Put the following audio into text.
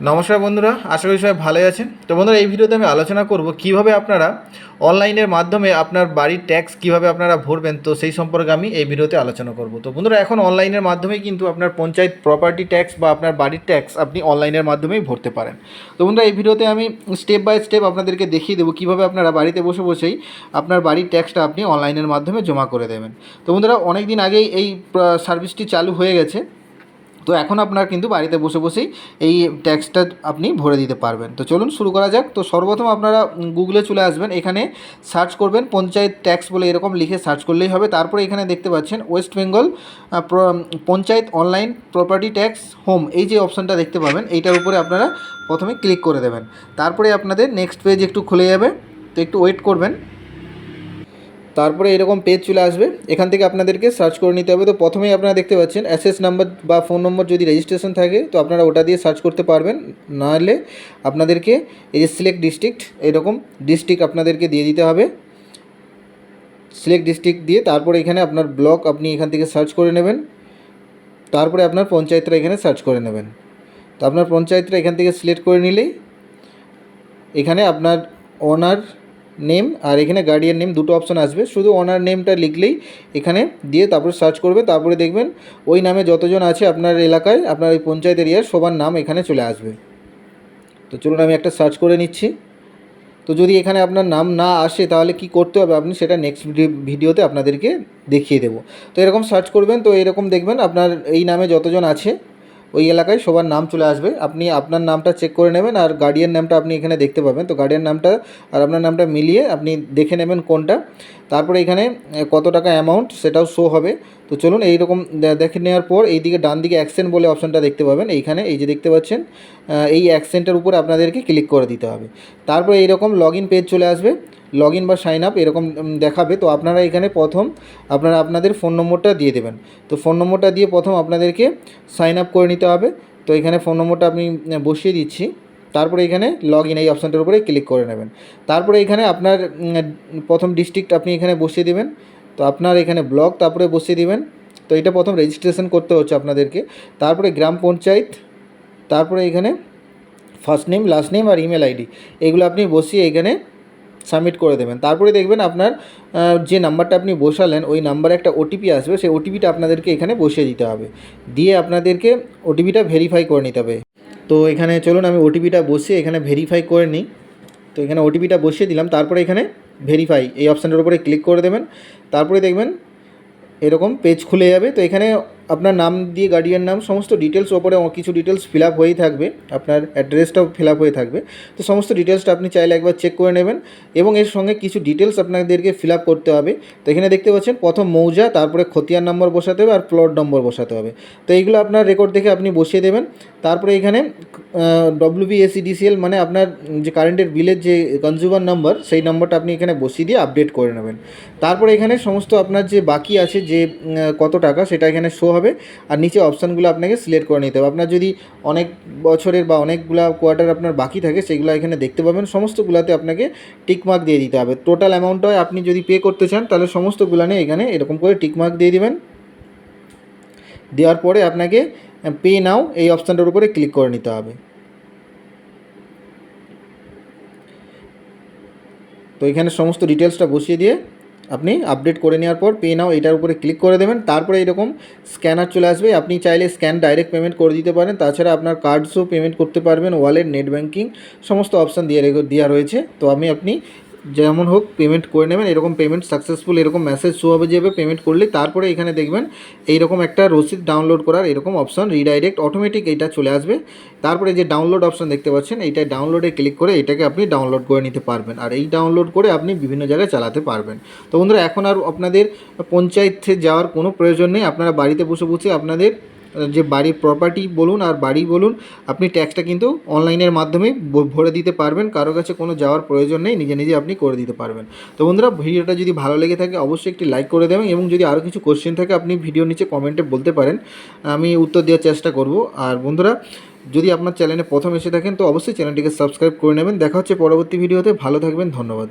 নমস্কার বন্ধুরা, আশা করি সবাই ভালোই আছেন। তো বন্ধুরা, এই ভিডিওতে আমি আলোচনা করব কীভাবে আপনারা অনলাইনের মাধ্যমে আপনার বাড়ির ট্যাক্স কীভাবে আপনারা ভরবেন, তো সেই সম্পর্কে আমি এই ভিডিওতে আলোচনা করব। তো বন্ধুরা, এখন অনলাইনের মাধ্যমে কিন্তু আপনার পঞ্চায়েত প্রপার্টি ট্যাক্স বা আপনার বাড়ির ট্যাক্স আপনি অনলাইনের মাধ্যমেই ভরতে পারেন। তো বন্ধুরা, এই ভিডিওতে আমি স্টেপ বাই স্টেপ আপনাদেরকে দেখিয়ে দেবো কীভাবে আপনারা বাড়িতে বসে বসেই আপনার বাড়ির ট্যাক্সটা আপনি অনলাইনের মাধ্যমে জমা করে দেবেন। তো বন্ধুরা অনেক দিন আগেই এই সার্ভিসটি চালু হয়ে গেছে। তো এখন আপনার কিন্তু বাড়িতে বসে বসেই এই ট্যাক্সটা আপনি ভরে দিতে পারবেন। তো চলুন শুরু করা যাক। তো সর্বপ্রথম আপনারা গুগলে চলে আসবেন। এখানে সার্চ করবেন পঞ্চায়েত ট্যাক্স বলে এরকম লিখে সার্চ করলেই হবে। তারপরে এখানে দেখতে পাচ্ছেন West Bengal panchayat online property tax home এই যে অপশানটা দেখতে পাবেন, এইটার উপরে আপনারা প্রথমে ক্লিক করে দেবেন। তারপরে আপনাদের নেক্সট পেজ একটু খুলে যাবে। তো একটু ওয়েট করবেন। তারপরে এরকম পেজ চলে আসবে। এখান থেকে আপনাদেরকে সার্চ করে নিতে হবে। তো প্রথমেই আপনারা দেখতে পাচ্ছেন অ্যাসেস নাম্বার বা ফোন নম্বর যদি রেজিস্ট্রেশন থাকে, তো আপনারা ওটা দিয়ে সার্চ করতে পারবেন। নাহলে আপনাদেরকে এই যে সিলেক্ট ডিস্ট্রিক্ট এরকম ডিস্ট্রিক্ট আপনাদেরকে দিয়ে দিতে হবে। সিলেক্ট ডিস্ট্রিক্ট দিয়ে তারপরে এখানে আপনার ব্লক আপনি এখান থেকে সার্চ করে নেবেন। তারপরে আপনার পঞ্চায়েতরা এখানে সার্চ করে নেবেন। তো আপনার পঞ্চায়েতরা এখান থেকে সিলেক্ট করে নিলেই এখানে আপনার ওনার নেম আর এখানে গার্ডিয়ান নেম দুটো অপশন আসবে। শুধু ওনার নেমটা লিখলেই এখানে দিয়ে তারপরে সার্চ করবে, তারপরে দেখবেন ওই নামে যতজন আছে আপনার এলাকায়, আপনার ওই পঞ্চায়েত এরিয়ার সবার নাম এখানে চলে আসবে। তো চলুন আমি একটা সার্চ করে নিচ্ছি। তো যদি এখানে আপনার নাম না আসে তাহলে কি করতে হবে? আপনি সেটা নেক্সট ভিডিওতে আপনাদেরকে দেখিয়ে দেবো। তো এরকম সার্চ করবেন, তো এরকম দেখবেন আপনার এই নামে যতজন আছে ওই এলাকায় সবার নাম চলে আসবে। আপনি আপনার নামটা চেক করে নেবেন আর গার্ডিয়ান নামটা আপনি এখানে দেখতে পাবেন। তো গার্ডিয়ান নামটা আর আপনার নামটা মিলিয়ে আপনি দেখে নেবেন কোনটা। তারপরে এখানে কত টাকা অ্যামাউন্ট সেটাও শো হবে। তো চলুন এইরকম দেখে নেওয়ার পর এইদিকে ডান দিকে অ্যাকসেন্ট বলে অপশনটা দেখতে পাবেন। এইখানে এই যে দেখতে পাচ্ছেন এই অ্যাকসেন্টের উপরে আপনাদেরকে ক্লিক করে দিতে হবে। তারপরে এইরকম লগ ইন পেজ চলে আসবে। লগ ইন বা সাইন আপ এরকম দেখাবে। তো আপনারা এখানে প্রথম আপনারা আপনাদের ফোন নম্বরটা দিয়ে দেবেন। তো ফোন নম্বরটা দিয়ে প্রথম আপনাদেরকে সাইন আপ করে নিতে হবে। তো এখানে ফোন নম্বরটা উম, বসিয়ে দিচ্ছি। তারপরে এখানে লগ ইন এই অপশানটার উপরে ক্লিক করে নেবেন। তারপরে এখানে আপনার প্রথম ডিস্ট্রিক্ট আপনি এখানে বসিয়ে দেবেন। তো আপনার এখানে ব্লক তারপরে বসিয়ে দেবেন। তো এটা প্রথম রেজিস্ট্রেশন করতে হচ্ছে আপনাদেরকে। তারপরে গ্রাম পঞ্চায়েত, তারপরে এখানে ফার্স্ট নেম লাস্ট নেম আর ইমেল আইডি এগুলো আপনি বসিয়ে এখানে সাবমিট করে দেবেন। তারপরে দেখবেন আপনার যে নাম্বারটা আপনি বসালেন, ওই নাম্বারে একটা ওটিপি আসবে। সেই ওটিপিটা আপনাদেরকে এখানে বসিয়ে দিতে হবে। দিয়ে আপনাদেরকে ওটিপিটা ভেরিফাই করে নিতে হবে। তো এখানে চলুন, আমি ওটিপিটা বসিয়ে এখানে ভেরিফাই করে নিই। তো এখানে ওটিপিটা বসিয়ে দিলাম, তারপরে এখানে ভেরিফাই এই অপশানটার উপরে ক্লিক করে দেবেন। তারপরে দেখবেন এরকম পেজ খুলে যাবে। তো এখানে আপনার নাম দিয়ে গার্ডিয়ান নাম, সমস্ত ডিটেলস ওপরে কিছু ডিটেলস ফিল আপ হয়েই থাকবে, আপনার অ্যাড্রেসটাও ফিল আপ হয়ে থাকবে। তো সমস্ত ডিটেলসটা আপনি চাইলে একবার চেক করে নেবেন এবং এর সঙ্গে কিছু ডিটেলস আপনাদেরকে ফিল আপ করতে হবে। তো এখানে দেখতে পাচ্ছেন, প্রথম মৌজা, তারপরে খতিয়ান নম্বর বসাতে হবে আর প্লট নম্বর বসাতে হবে। তো এইগুলো আপনার রেকর্ড দেখে আপনি বসিয়ে দেবেন। তারপরে এখানে ডব্লিউবিএসিডিসিএল মানে আপনার যে কারেন্টের বিলের যে কনজিউমার নাম্বার সেই নম্বরটা আপনি এখানে বসিয়ে দিয়ে আপডেট করে নেবেন। তারপরে এখানে সমস্ত আপনার যে বাকি আছে, যে কত টাকা, সেটা এখানে শো হবে আর নিচে অপশানগুলো আপনাকে সিলেক্ট করে নিতে হবে। আপনার যদি অনেক বছরের বা অনেকগুলা কোয়ার্টার আপনার বাকি থাকে, সেগুলো এখানে দেখতে পাবেন। সমস্তগুলোতে আপনাকে টিকমার্ক দিয়ে দিতে হবে। টোটাল অ্যামাউন্টটা আপনি যদি পে করতে চান, তাহলে সমস্তগুলো নিয়ে এখানে এরকম করে টিকমার্ক দিয়ে দিবেন। দেওয়ার পরে আপনাকে পে নাও এই অপশানটার উপরে ক্লিক করে নিতে হবে। তো এখানে সমস্ত ডিটেলসটা বসিয়ে দিয়ে আপনি আপডেট করে নেওয়ার পর পে নাও এটার উপরে ক্লিক করে দেবেন। তারপরে এরকম স্ক্যানার চলে আসবে। আপনি চাইলে স্ক্যান ডাইরেক্ট পেমেন্ট করে দিতে পারেন। তাছাড়া আপনার কার্ডসও পেমেন্ট করতে পারবেন। ওয়ালেট নেট ব্যাঙ্কিং সমস্ত অপশান দিয়ে দেওয়া রয়েছে। তো আমি আপনি যেমন হোক পেমেন্ট করে নেবেন। এরকম পেমেন্ট সাকসেসফুল এরকম মেসেজ শো হবে যাবে পেমেন্ট করলে তারপরে এখানে দেখবেন এইরকম একটা রসিদ ডাউনলোড করার এরকম অপশন রিডাইরেক্ট অটোমেটিক এইটা চলে আসবে। তারপরে যে ডাউনলোড অপশন দেখতে পাচ্ছেন, এইটা ডাউনলোডে ক্লিক করে এটাকে আপনি ডাউনলোড করে নিতে পারবেন। আর এই ডাউনলোড করে আপনি বিভিন্ন জায়গায় চালাতে পারবেন। তো বন্ধুরা, এখন আর আপনাদের পঞ্চায়েতে যাওয়ার কোনো প্রয়োজন নেই। আপনারা বাড়িতে বসে বসে আপনাদের যে বাড়ির প্রপার্টি বলুন আর বাড়ি বলুন, আপনি ট্যাক্সটা কিন্তু অনলাইনের মাধ্যমে ভরে দিতে পারবেন। কারও কাছে কোনো যাওয়ার প্রয়োজন নেই, নিজে নিজে আপনি করে দিতে পারবেন। তো বন্ধুরা, ভিডিওটা যদি ভালো লেগে থাকে, অবশ্যই একটি লাইক করে দেবেন এবং যদি আরও কিছু কোশ্চেন থাকে, আপনি ভিডিও নিচে কমেন্টে বলতে পারেন। আমি উত্তর দেওয়ার চেষ্টা করব। আর বন্ধুরা, যদি আপনার চ্যানেলে প্রথম এসে থাকেন, তো অবশ্যই চ্যানেলটিকে সাবস্ক্রাইব করে নেবেন। দেখা হচ্ছে পরবর্তী ভিডিওতে ভালো থাকবেন, ধন্যবাদ।